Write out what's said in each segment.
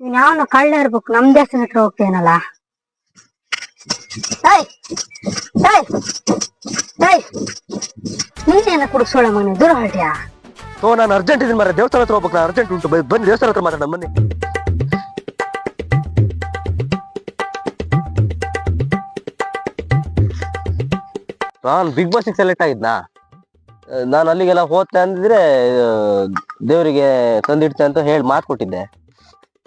ಯಾವನ ಕಳ್ಳ ಇರ್ಬೇಕು, ನಮ್ ದೇಶದ ಹತ್ರ ಹೋಗ್ತೇನಲ್ಲ. ನೀನೇನ ಕುಡಿಸೋಳ ಮನೆ ದೂರ ಹೊರಟ್ಯಾ? ಓ ನಾನು ಅರ್ಜೆಂಟ್ ಇದೀನಿ ಮಾರ ದೇವಸ್ಥಾನ ಹತ್ರ ಹೋಗ್ಬೇಕು, ನಾನು ಅರ್ಜೆಂಟ್ ಉಂಟು. ಬನ್ನಿ, ದೇವಸ್ಥಾನ ಹತ್ರ ಮಾತಾಡೋಣ ಬನ್ನಿ ನಾನು ಬಿಗ್ ಬಾಸ್ ಸೆಲೆಕ್ಟ್ ಆಗಿದ್ನಾ? ನಾನು ಅಲ್ಲಿಗೆಲ್ಲ ಹೋಗ್ತೆ ಅಂದಿದ್ರೆ ದೇವರಿಗೆ ತಂದಿಡ್ತೆ ಅಂತ ಹೇಳಿ ಮಾತು ಕೊಟ್ಟಿದ್ದೆ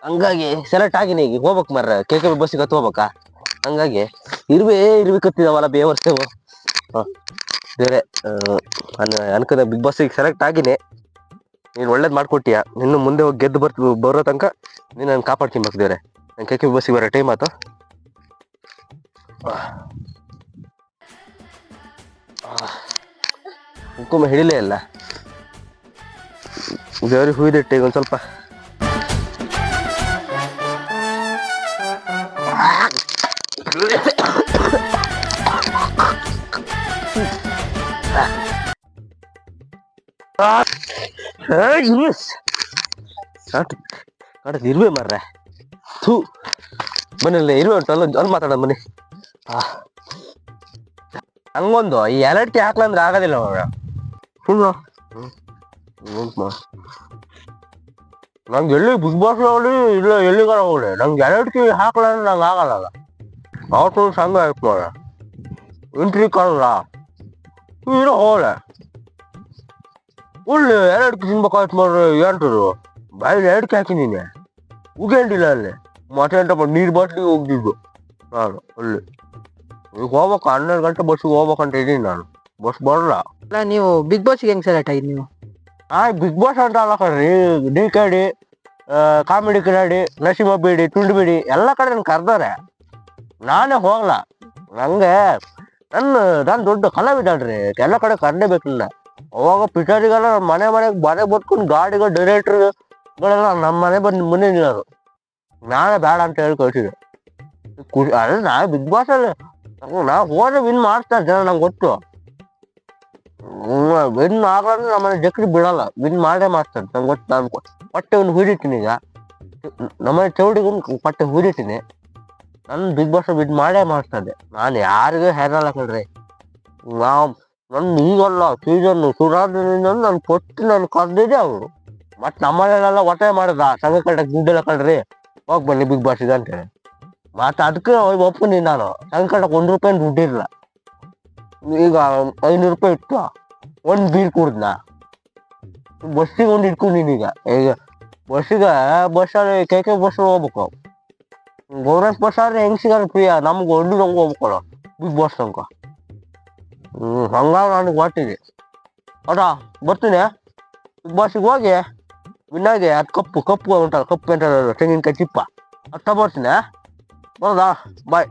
ಹಂಗಾಗಿ ಸೆಲೆಕ್ಟ್ ಆಗಿನಿ ಈಗ. ಹೋಗ್ಬೇಕು ಮರ ಕೆ ಕೆ ಬಸ್ಸಿಗೆ ಹತ್ತು ಹೋಗ್ಬೇಕಾ? ಹಂಗಾಗಿ. ಇರುವೆ ಇರುವೆ ಕತ್ತಿದಾವಲ್ಲ ಬೇವರ್ಸ್ತೇವು ಬೇರೆ ಅನ್ಕದ ಬಿಗ್ ಬಾಸಿಗೆ ಸೆಲೆಕ್ಟ್ ಆಗಿನಿ. ನೀನು ಒಳ್ಳೇದು ಮಾಡ್ಕೊಟ್ಟಿಯ. ನಿನ್ನ ಮುಂದೆ ಹೋಗಿ ಗೆದ್ದು ಬರ್ತ, ಬರೋ ತನಕ ನೀನು ನಾನು ಕಾಪಾಡ್ತೀನಿ ಬೇರೆ ನಾನು ಕೆ ಕೆ ಬಸ್ಸಿಗೆ ಬರೋ ಟೈಮ್ ಆಯ್ತು ಕುಂಕುಮ ಹಿಡಿಲೇ ಇಲ್ಲ. ದೇವ್ರಿಗೆ ಹುಯ್ದಿಟ್ಟೆ ಈಗ ಒಂದು ಸ್ವಲ್ಪ ಕಾಟದ ಇರುವೆ ಮಾರ್ರೆ. ಥೂ. ಮನೆಯಲ್ಲ ಇರುವೆ ಉಂಟು ಅಲ್ಲ ಅಲ್ಲಿ ಮಾತಾಡೋಣ ಮನೆ. ಹಂಗೊಂದು, ಈ ಎಲರ್ಟಿ ಹಾಕ್ಲಂದ್ರೆ ಆಗೋದಿಲ್ಲ ಅವಾಗ ಸುಳ್ಳು ನಂಗೆ ಎಲ್ಲಿ ಬಿಗ್ ಬಾಸ್ ಹೋಗ್ಲಿ ಇಲ್ಲ ಎಲ್ಲಿಗಾರ ಹೋಗ್ಲಿ. ನಂಗೆ ಎರಡು ಕಿವಿ ಅಂದ್ರೆ ನಂಗೆ ಆಗಲ್ಲ ಅವತ್ತು ಸಂಘ ಆಯ್ತು ನೋಡ. ಎಂಟ್ರಿ ಕಾಣಲ್ಲ ಇರೋ ಹೋಗ್ಲೆ. ಉಳ್ಳಿ ಎರಡು ತಿನ್ಬೇಕಾಯ್ತು ಮಾಡ್ರೆ ಎರಡು ಬಾಯಲ್ಲಿ ಎರಡಕ್ಕೆ ಹಾಕಿದ್ದೀನಿ ಉಗೇಂಡಿಲ್ಲ ಅಲ್ಲಿ. ಮತ್ತೆ ಅಂತ ನೀರು ಬಾಟ್ಲಿಗೆ ಹೋಗ್ತಿದ್ದು ನಾನು, ಅಲ್ಲಿ. ಈಗ ಹೋಗ್ಬೇಕು, ಹನ್ನೆರಡು ಗಂಟೆ ಬಸ್ಸಿಗೆ ಹೋಗ್ಬೇಕಂತ ಇದ್ದೀನಿ ನಾನು. ಬಸ್ ಬರಲ್ಲ ಅಲ್ಲ, ನೀವು ಬಿಗ್ ಬಾಸ್ಗೆ ಹೆಂಗೆ ಸೆಲೆಕ್ಟ್ ಆಗಿದ್ದು ನೀವು? ಆ ಬಿಗ್ ಬಾಸ್ ಅಂತ ಅಲ್ಲ ಕಣ್ರಿ. ಡಿ ಕೆ ಕಾಮಿಡಿ ಕಿಲಾಡಿ ನಸೀಮ ಬೀಡಿ, ತುಂಡು ಬೀಡಿ ಎಲ್ಲ ಕಡೆ ನನ್ಗೆ ಕರ್ದಾರೆ ನಾನೇ ಹೋಗಲ್ಲ ನನಗೆ ನನ್ನ ನಾನು ದೊಡ್ಡ ಕಲಾವಿದಳ್ರಿ ಎಲ್ಲ ಕಡೆ ಕರ್ಲೇಬೇಕು ನನ್ನ. ಅವಾಗ ಪಿಚರಿಗೆಲ್ಲ ಮನೆ ಮನೆಗೆ ಮನೆ ಬದ್ಕೊಂಡು ಗಾಡಿಗಳು ಡೈರೆಕ್ಟ್ರ್ಗಳೆಲ್ಲ ನಮ್ಮ ಮನೆ ಬಂದು ಮುಂದೆ ನಿಲ್ಲೋರು. ನಾನೇ ಬೇಡ ಅಂತ ಹೇಳಿ ಕಳಿಸಿದೆ ಖುಷಿ ಅಲ್ಲ ನಾ ಬಿಗ್ ಬಾಸಲ್ಲಿ, ನಾ ಹೋದ್ರೆ ವಿನ್ ಮಾಡ್ತಾರೆ ಜನ ನಂಗೆ ಗೊತ್ತು. ವಿನ್ ಆಗಂದ್ರೆ ನಮ್ಮನೆ ಜಕ್ರಿ ಬಿಡಲ್ಲ. ವಿನ್ ಮಾಡೇ ಮಾಡ್ತಾರೆ. ನಂಗೆ ಗೊತ್ತು ನಾನು ಪಟ್ಟೆ ಒಂದು ಹುಡಿತೀನಿ ಈಗ. ನಮ್ಮನೆ ಚೌಡಿಗೂ ಪಟ್ಟೆ ಹುರಿತೀನಿ ನನ್ನ ಬಿಗ್ ಬಾಸ್ ವಿನ್ ಮಾಡೇ ಮಾಡ್ತದೆ. ನಾನು ಯಾರಿಗೂ ಹೆರಲ್ಲ ಕಣ್ರಿ. ನಾವು ನನ್ನ ಈಗಲ್ಲ ಸೀಸನ್ ಸುರಾದಿನಿಂದ ನಾನು ಕೊಟ್ಟು ನಾನು ಕರೆದಿದ್ದೆ ಅವರು. ಮತ್ತು ನಮ್ಮನೆಲ್ಲ ಹೊಟ್ಟೆ ಮಾಡಿದ? ಸಂಘ ಕಟ್ಟಕ್ಕೆ ದುಡ್ಡೆಲ್ಲ ಕಳ್ರಿ ಹೋಗಿ ಬನ್ನಿ ಬಿಗ್ ಬಾಸ್ ಇದೆ ಅಂತೇಳಿ ಮತ್ತು ಅದಕ್ಕೆ ಒಪ್ಪಿನಿ ನಾನು. ಸಂಘ ಕಟ್ಟಕ್ಕೆ ಒಂದು ರೂಪಾಯಿ ದುಡ್ಡಿರಲ್ಲ. ಈಗ ಐನೂರು ರೂಪಾಯಿ ಇತ್ತು ಒಂದು ಬೀರ್ ಕುಡ್ದ್ನ. ಬಸ್ಸಿಗೆ ಒಂದು ಇಟ್ಕೊಂಡಿನಿ ಈಗ. ಈಗ ಬಸ್ಸಿಗೆ ಬಸ್ಸಲ್ಲಿ ಕೆ ಕೆ ಬಸ್ ಹೋಗ್ಬೇಕು. ಗೌರ್ಮೆಂಟ್ ಬಸ್ ಆದ್ರೆ ಹೆಂಗ್ ಸಿಗಲ್ಲ ಫ್ರೀ ನಮ್ಗೆ ಒಂದು ನಮ್ಗೆ ಹೋಗ್ಬೇಕಲ್ಲ. ಬಿಗ್ ಬಾಸ್ ತನಕ ಹ್ಞೂ ಹಂಗಾಗಿ ನನಗೆ ಹೊಟ್ಟಿದೆ ಅದ ಬರ್ತೀನಿ. ಬಿಗ್ ಬಾಸಿಗೆ ಹೋಗಿ ವಿನ್ನಾಗಿ ಅದು ಕಪ್ಪು ಕಪ್ಪು ಉಂಟಲ್ಲ ಕಪ್ಪು ಅಂತ ತೆಂಗಿನಕಾಯಿ ಚಿಪ್ಪ. ಅದು ತಗೊಬರ್ತೀನಿ ಬರೋದಾ? ಬಾಯ್